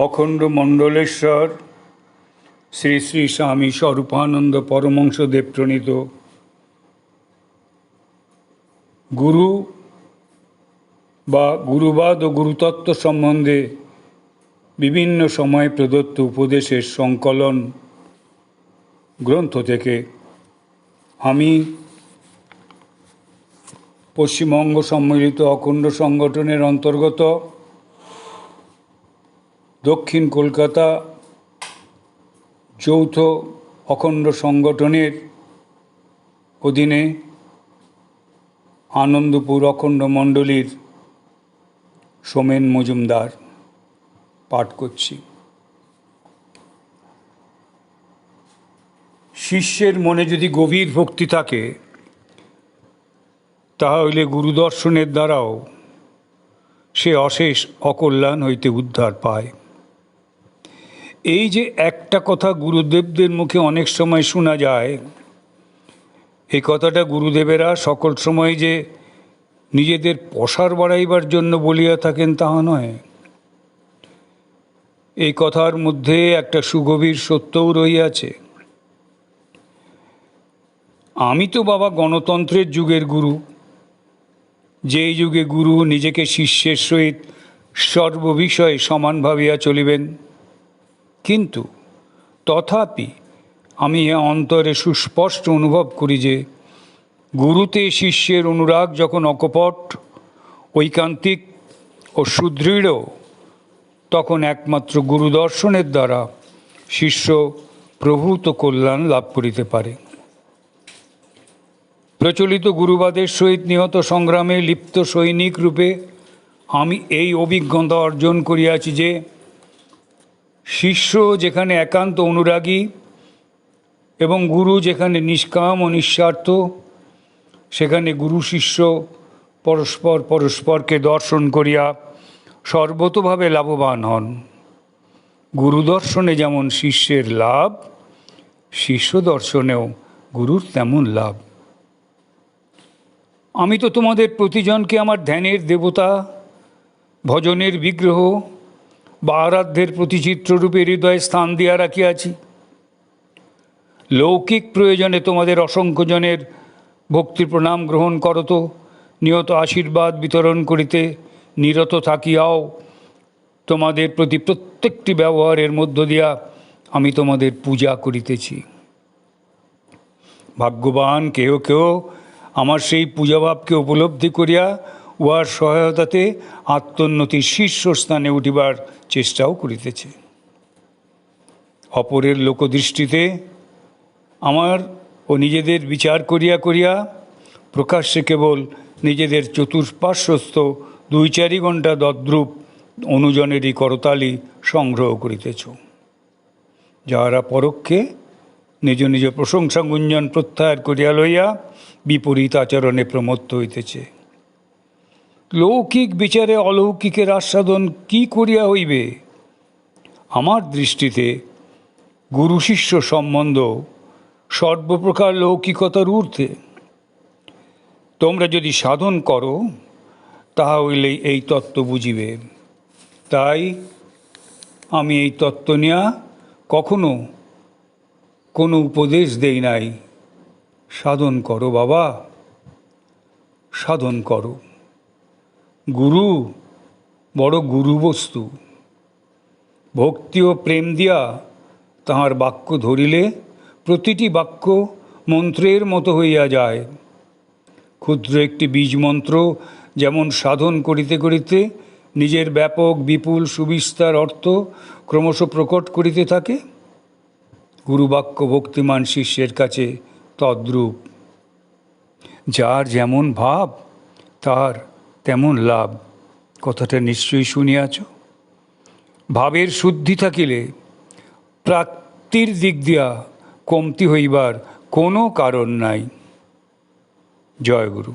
অখণ্ড মণ্ডলেশ্বর, শ্রী শ্রী স্বামী স্বরূপানন্দ পরমংসদেব প্রণীত। গুরু বা গুরুবাদ ও গুরুতত্ত্ব সম্বন্ধে বিভিন্ন সময়ে প্রদত্ত উপদেশের সংকলন গ্রন্থ থেকে আমি পশ্চিমবঙ্গ সম্মিলিত অখণ্ড সংগঠনের অন্তর্গত দক্ষিণ কলকাতা যৌথ অখণ্ড সংগঠনের অধীনে আনন্দপুর অখণ্ড মণ্ডলীর সোমেন মজুমদার পাঠ করছি। শিষ্যের মনে যদি গভীর ভক্তি থাকে, তাহলে গুরুদর্শনের দ্বারাও সে অশেষ অকল্যাণ হইতে উদ্ধার পায়। এই যে একটা কথা গুরুদেবদের মুখে অনেক সময় শোনা যায়, এই কথাটা গুরুদেবেরা সকল সময় যে নিজেদের প্রসার বাড়াইবার জন্য বলিয়া থাকেন তাহা নয়। এই কথার মধ্যে একটা সুগভীর সত্যও রহিয়াছে। আমি তো বাবা গণতন্ত্রের যুগের গুরু। যেই যুগে গুরু নিজেকে শিষ্যের সহিত সর্ববিষয়ে সমান ভাবিয়া চলিবেন কিন্তু তথাপি আমি অন্তরে সুস্পষ্ট অনুভব করি যে গুরুতে শিষ্যের অনুরাগ যখন অকপট, ঐকান্তিক ও সুদৃঢ়, তখন একমাত্র গুরুদর্শনের দ্বারা শিষ্য প্রভূত কল্যাণ লাভ করিতে পারে। প্রচলিত গুরুবাদের সহিত নিহত সংগ্রামে লিপ্ত সৈনিক রূপে আমি এই অভিজ্ঞতা অর্জন করিয়াছি যে শিষ্য যেখানে একান্ত অনুরাগী এবং গুরু যেখানে নিষ্কাম ও নিঃস্বার্থ, সেখানে গুরু শিষ্য পরস্পর পরস্পরকে দর্শন করিয়া সর্বতভাবে লাভবান হন। গুরু দর্শনে যেমন শিষ্যের লাভ, শিষ্য দর্শনেও গুরুর তেমন লাভ। আমি তো তোমাদের প্রতিজনকে আমার ধ্যানের দেবতা, ভজনের বিগ্রহ বা আরাধ্যের প্রতিচিত্ররূপে হৃদয়ে স্থান দিয়া রাখিয়াছি। লৌকিক প্রয়োজনে তোমাদের অসংখ্য জনের ভক্তি প্রণাম গ্রহণ করত নিয়ত আশীর্বাদ বিতরণ করিতে নিরত থাকিয়াও। তোমাদের প্রতি প্রত্যেকটি ব্যবহারের মধ্য দিয়া আমি তোমাদের পূজা করিতেছি। ভাগ্যবান কেউ কেউ আমার সেই পূজাভাবকে উপলব্ধি করিয়া উহার সহায়তাতে আত্মোন্নতির শীর্ষস্থানে উঠিবার চেষ্টাও করিতেছে। অপরের লোকদৃষ্টিতে আমার ও নিজেদের বিচার করিয়া করিয়া প্রকাশ্যে কেবল নিজেদের চতুষ্পার্শ্বস্থ দুই চারি ঘণ্টা দদ্রূপ অনুজনেরই করতালি সংগ্রহ করিতেছ, যাহারা পরোক্ষে নিজ নিজ প্রশংসা গুঞ্জন প্রত্যাহার করিয়া লইয়া বিপরীত আচরণে প্রমত্ত হইতেছে। লৌকিক বিচারে অলৌকিকের আস্বাদন কি করিয়া হইবে? আমার দৃষ্টিতে গুরু শিষ্য সম্বন্ধ সর্বপ্রকার লৌকিকতার ঊর্ধ্বে। তোমরা যদি সাধন করো তাহা হইলেই এই তত্ত্ব বুঝিবে। তাই আমি এই তত্ত্ব নিয়া কখনো কোনো উপদেশ দেই নাই। সাধন করো বাবা, সাধন করো। গুরু, বড় গুরু বস্তু। ভক্তি ও প্রেম দিয়া তাহার বাক্য ধরিলে প্রতিটি বাক্য মন্ত্রের মতো হইয়া যায়। ক্ষুদ্র একটি বীজ মন্ত্র যেমন সাধন করিতে করিতে নিজের ব্যাপক, বিপুল, সুবিস্তার অর্থ ক্রমশ প্রকট করিতে থাকে গুরুবাক্য ভক্তিমান শিষ্যের কাছে তদ্রূপ। যার যেমন ভাব তার তেমন লাভ, কথাটা নিশ্চয়ই শুনিয়াছ? ভাবের শুদ্ধি থাকিলে প্রাপ্তির দিক দিয়া কমতি হইবার কোনো কারণ নাই। জয় গুরু।